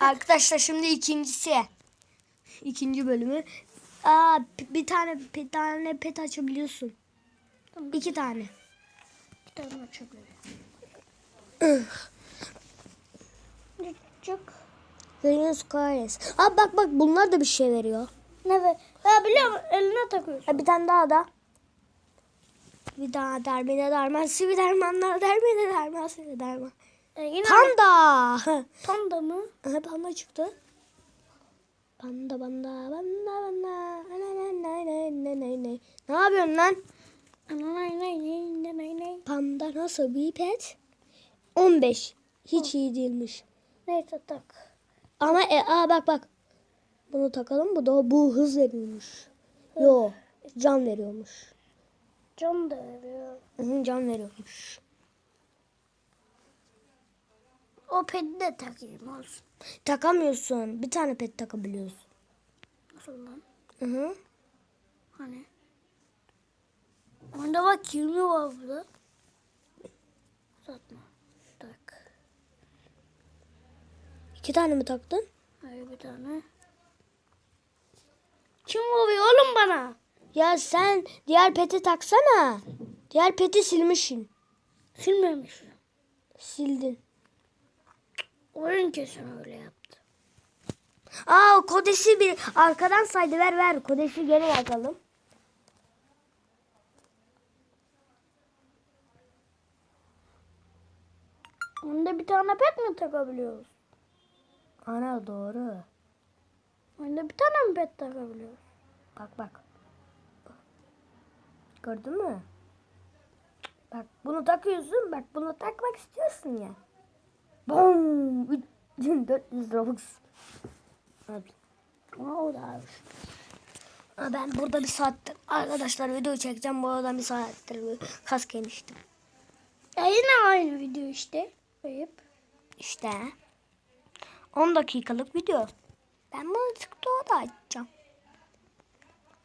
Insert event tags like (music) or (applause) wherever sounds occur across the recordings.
Arkadaşlar şimdi ikincisi. İkinci bölümü. Aa, bir tane bir tane pet açabiliyorsun. Tamam. İki tane. Bir tane açabilirim. Çok. Green Squares. Aa bak bak bunlar da bir şey veriyor. Ne be? Ya biliyorum eline takıyorsun. Ha, bir tane daha da. Bir daha dermine derman, sivi dermanlar, dermine derman, sivi derman. E, yine Panda. tam (laughs) da mı? Aha panda çıktı. Panda panda panda panda. Ana, na, na, na, na, na, na. Ne yapıyorsun lan? Nay nay nay nay nay nay. Panda nasıl bir pet? 15. Hiç iyi değilmiş. Neyse tak. Ama e, aa bak bak. Bunu takalım bu da bu hız veriyormuş. Yo can veriyormuş. Can da veriyor. Hı, can veriyormuş. O pedi de takayım olsun. Takamıyorsun. Bir tane pet takabiliyorsun. Nasıl lan? Hı hı. Hani? Onda bak 20 var burada. Satma. Tak. İki tane mi taktın? Hayır bir tane. Kim vuruyor oğlum bana? Ya sen diğer peti taksana. Diğer peti silmişsin. Silmemişim. Sildin. Oyun kesin öyle yaptı. Aa kodesi bir arkadan saydı ver ver. Kodesi gene yazalım. Onda bir tane pet mi takabiliyoruz? Ana doğru. Onda bir tane mi pet takabiliyoruz? Bak bak. Gördün mü? Bak bunu takıyorsun. Bak bunu takmak istiyorsun ya. Bom! 3400 Robux. Abi. O da abi. Aa, Ben burada bir saattir arkadaşlar video çekeceğim. Bu arada bir saattir bir kask yemiştim. Ya yine aynı video işte. Kayıp. İşte 10 dakikalık video. Ben bunu TikTok'a da açacağım.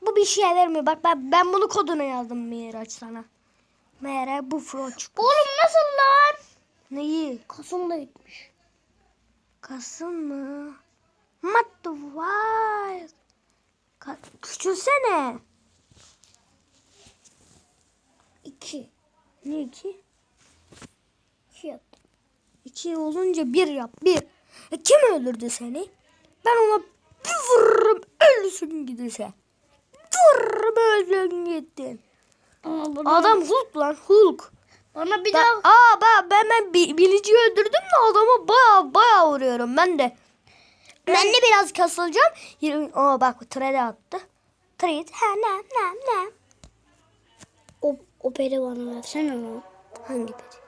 Bu bir şey vermiyor. Bak ben, ben bunu koduna yazdım Miraç sana. Meğer bu froç. Oğlum nasıl lan? Neyi? Kasım'da gitmiş. Kasım mı? What the wild? Ka- küçülsene. İki. Ne iki? İki yaptım. İki olunca bir yap. Bir. E, kim öldürdü seni? Ben ona bir vururum ölüsün giderse. Vururum öldün gittin. Adam Hulk lan Hulk. Bana bir Ben, daha aa ben, ben, ben bi- biliciyi öldürdüm de adamı baya baya vuruyorum ben de. Ben de biraz kasılacağım. Aa bak trade attı. Trade. Ha ne ne ne. o, o pedi bana versene onu. Hangi pet?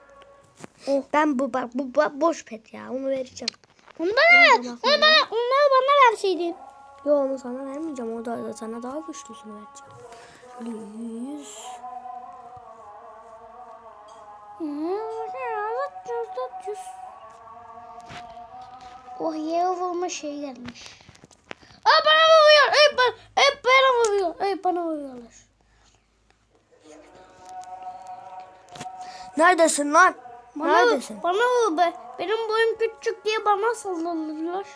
Oh. Ben bu bak bu, bu boş pet ya onu vereceğim. Onu bana ver. Onu bana, onları bana verseydin. Yo onu sana vermeyeceğim. O da, da sana daha güçlüsünü vereceğim. 100. Oh yere vurma şey gelmiş. Aa bana vuruyor. Hep, bana, hep bana vuruyor. Hep bana vuruyorlar. Neredesin lan? Bana, Neredesin? Bana vur be. Benim boyum küçük diye bana saldırıyorlar.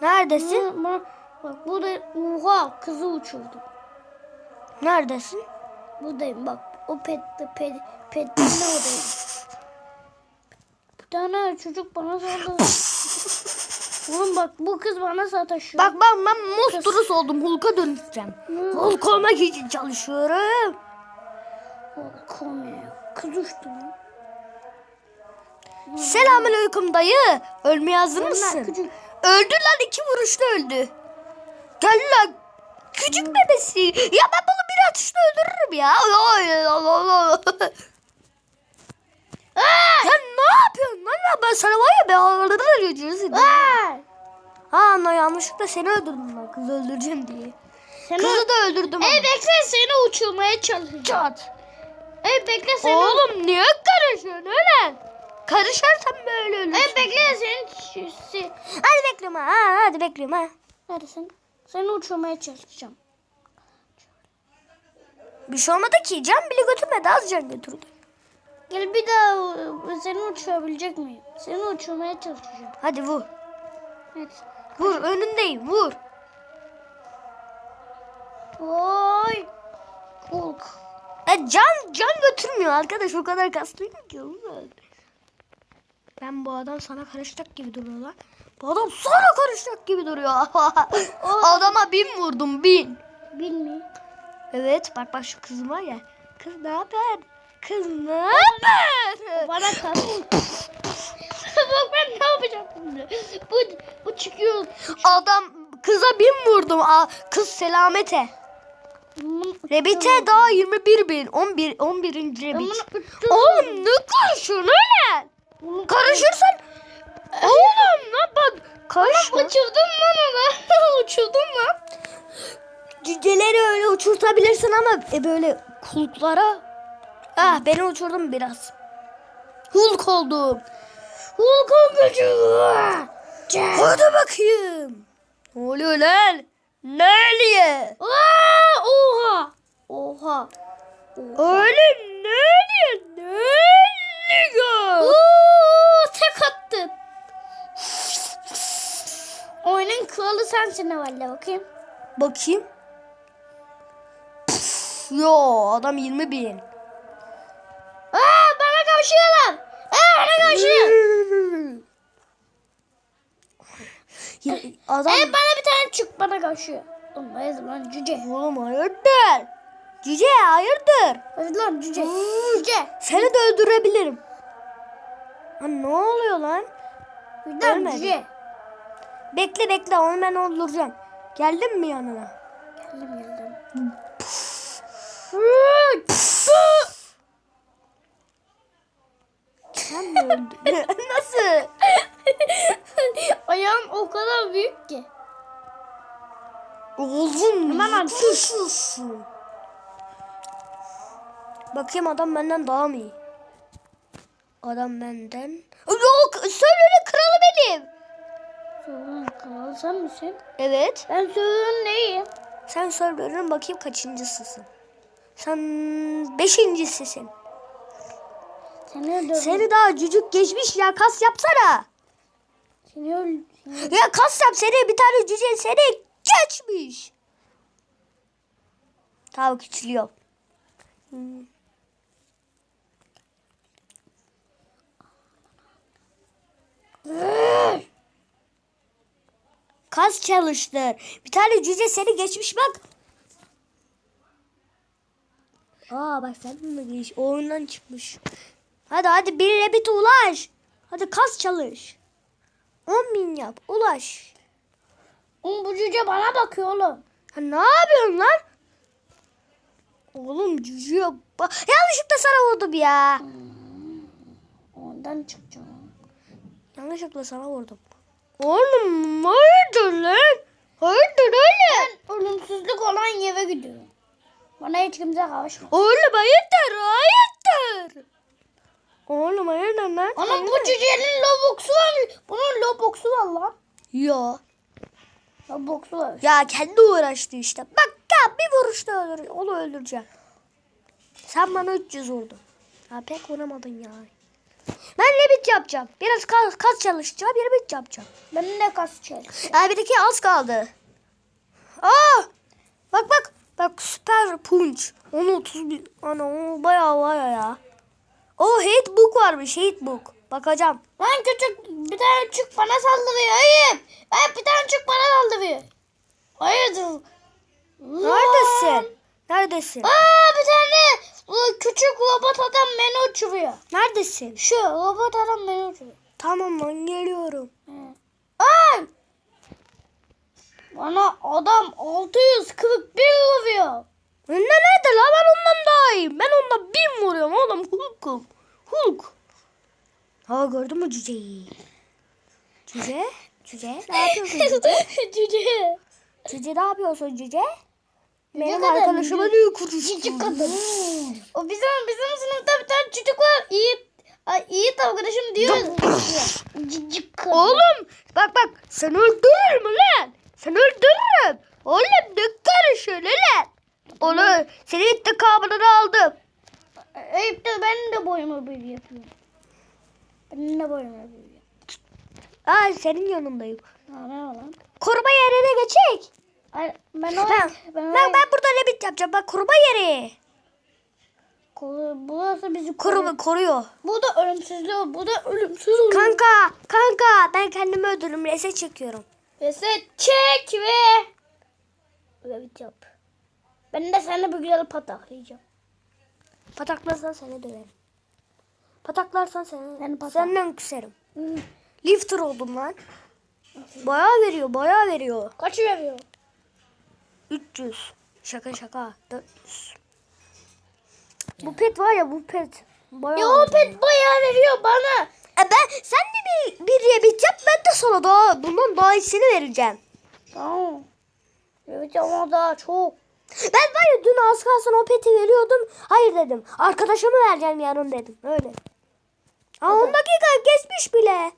Neredesin? Bana, bak burada oha kızı uçurdum. Neredesin? Buradayım bak. O pet pet petinde oradayım. Bir tane çocuk bana saldırdı. Oğlum bak bu kız bana sataşıyor. Bak ben ben monstrous oldum. Hulk'a dönüşeceğim. Hulk olmak için çalışıyorum. Oh, konuyor. Kız uçtu lan. Selamünaleyküm dayı. Ölmeye hazır mısın? küçük. Öldü lan iki vuruşta öldü. Gel lan. Küçük bebesi. Ya ben bunu bir atışta öldürürüm ya. Ya (laughs) ne yapıyorsun lan? Ya Ben sana var ya ben öldürürüm. Aa! Ha ana yanlışlıkla seni öldürdüm ben kızı öldüreceğim diye. Seni... Kızı da öldürdüm Ey bekle seni uçurmaya çalışacağım. Çat. Ey bekle seni. Oğlum niye karışıyorsun öyle? Karışarsan böyle ölürsün. Ey bekle seni. Se... Hadi bekliyorum ha, Hadi bekliyorum ha. Neredesin? Seni uçurmaya çalışacağım. Bir şey olmadı ki. Can bile götürmedi. Az can götürdü. Gel bir daha e, seni uçurabilecek miyim? Seni uçurmaya çalışacağım. Hadi vur. Evet. Vur önündeyim vur. Oy. Hulk. E, can can götürmüyor arkadaş o kadar kaslıyım ki. Ben bu adam sana karışacak gibi duruyor lan. Bu adam sana karışacak gibi duruyor. (laughs) Adama bin vurdum bin. Bilmiyorum. Evet bak bak şu kız var ya. Kız ne haber? Kız ne haber? Bana (laughs) kas. Bak ben ne yapacağım şimdi? Bu, bu çıkıyor. Adam kıza bin vurdum. Aa, kız selamete. Rebite daha 21 bin. 11 11. Rebit. Oğlum ne karışıyorsun öyle? Karışırsan Oğlum ne bak karışma. (laughs) Uçurdum lan onu. Uçurdum lan. Cüceleri öyle uçurtabilirsin ama e, böyle kulklara Ah beni uçurdum biraz. Hulk oldum. Hulk'un gücü. Hadi bakayım. Ne oluyor lan? Ne oluyor? Aa, oha. Oha. Öyle ne oluyor? Ne oluyor? Oo, tek attın. Oyunun kralı sensin herhalde bakayım. Bakayım. Yo adam 20 bin. Aa, bana kavuşuyorlar. Aa, bana kavuşuyor. Adam Ee, bana bir tane çık bana kavuşuyor. Oğlum hayır lan cüce. oğlum hayırdır? Cüce hayırdır? Hayır lan cüce. Cüce. Seni de öldürebilirim. Ha, ne oluyor lan? Lan cüce. Bekle bekle onu ben öldüreceğim. Geldin mi yanına? Geldim geldim. Sen büyük ki. Oğlum Aman lan, nasılsın? Bakayım adam benden daha mı iyi? Adam benden... Yok söyle kralı benim. Sorun kralı sen misin? Evet. Ben sorun neyim? Sen server'ın bakayım kaçıncısısın? Sen beşincisisin. Seni öldürdüm. Seni daha cücük geçmiş ya kas yapsana. Seni öl... Ya kas yap seni bir tane cüce seni geçmiş. Tamam küçülüyor. Hmm. Kas çalıştır. Bir tane cüce seni geçmiş bak. Aa bak sen mi geç? O oyundan çıkmış. Hadi hadi bir rebit ulaş. Hadi kas çalış. 10 bin yap ulaş. Oğlum bu cüce bana bakıyor oğlum. Ha, ne yapıyorsun lan? Oğlum cücüye bak. Yanlışlıkla sana vurdum ya. Ondan çıkacağım. Yanlışlıkla sana vurdum. Oğlum hayırdır lan? Hayırdır öyle? Ben ölümsüzlük olan yere gidiyorum. Bana hiç kimse kavuşma. Oğlum hayırdır hayırdır. Oğlum hayırdır lan? Ama bu cücenin loboksu var. Bunun loboksu var lan. Ya. Loboksu var. Ya kendi uğraştı işte. Bak ya bir vuruşta öldür, onu öldüreceğim. Sen bana 300 vurdun. Ya pek vuramadın ya. Ben ne bit yapacağım? Biraz kas, kas çalışacağım, bir bit yapacağım. Ben ne kasacağım? Ya bir iki az kaldı. Aa! Bak bak. Bak süper punch. Onu 30 bin. Ana o bayağı bayağı ya. O hate book varmış hate book. Bakacağım. Lan küçük bir tane çık bana saldırıyor. Hayır. Hayır bir tane çık bana saldırıyor. Hayırdır? Neredesin? Neredesin? Aa bir tane küçük robot adam beni uçuruyor. Neredesin? Şu robot adam beni uçuruyor. Tamam lan geliyorum. Ay! Bana adam 641 vuruyor. Ne nerede la ben ondan daha iyiyim. Ben ondan bin vuruyorum oğlum. Hulk'um. Hulk. Ha gördün mü cüceyi? Cüce? Cüce ne (laughs) yapıyorsun cüce? Cüce. Cüce ne yapıyorsun cüce? Benim kadar arkadaşıma cüce- niye kuruştun? Cici kadın. O bizim bizim sınıfta bir tane çocuk var. İyi Ay, iyi arkadaşım diyor. Cici kadın. Oğlum bak bak sen öldürürüm lan. Sen öldürürüm. Oğlum ne karışıyorsun lan? Oğlum senin intikamını aldım. Eyüp de ben de boyuma bir yapıyorum. Ben de boyuma bir yapıyorum. Aa senin yanındayım. Lan? Koruma yerine geçek. Ay, ben o... Ben, ben, ben, ben burada lebit yapacağım. Bak koruma yeri. Koru- Burası bizi koruyor. Koruma, koruyor. Bu da ölümsüzlüğü. Bu da ölümsüz oluyor. Kanka, kanka ben kendimi öldürürüm. Reset çekiyorum. Reset çek ve... Evet yap. Ben de sana bir güzel pataklayacağım. Pataklarsan seni döverim. Pataklarsan seni, Seni patak- senden küserim. Lifter oldum lan. Bayağı veriyor, bayağı veriyor. Kaç veriyor? 300. Şaka şaka. 400. Bu pet var ya bu pet. Bayağı Ya o pet bayağı veriyor bana. E ben sen de bir, bir rebit yap ben de sana daha bundan daha iyisini vereceğim. Tamam. Evet ama daha çok. Ben var ya dün az kalsın o peti veriyordum. Hayır dedim. Arkadaşıma vereceğim yarın dedim. Öyle. Aa 10 dakika geçmiş bile.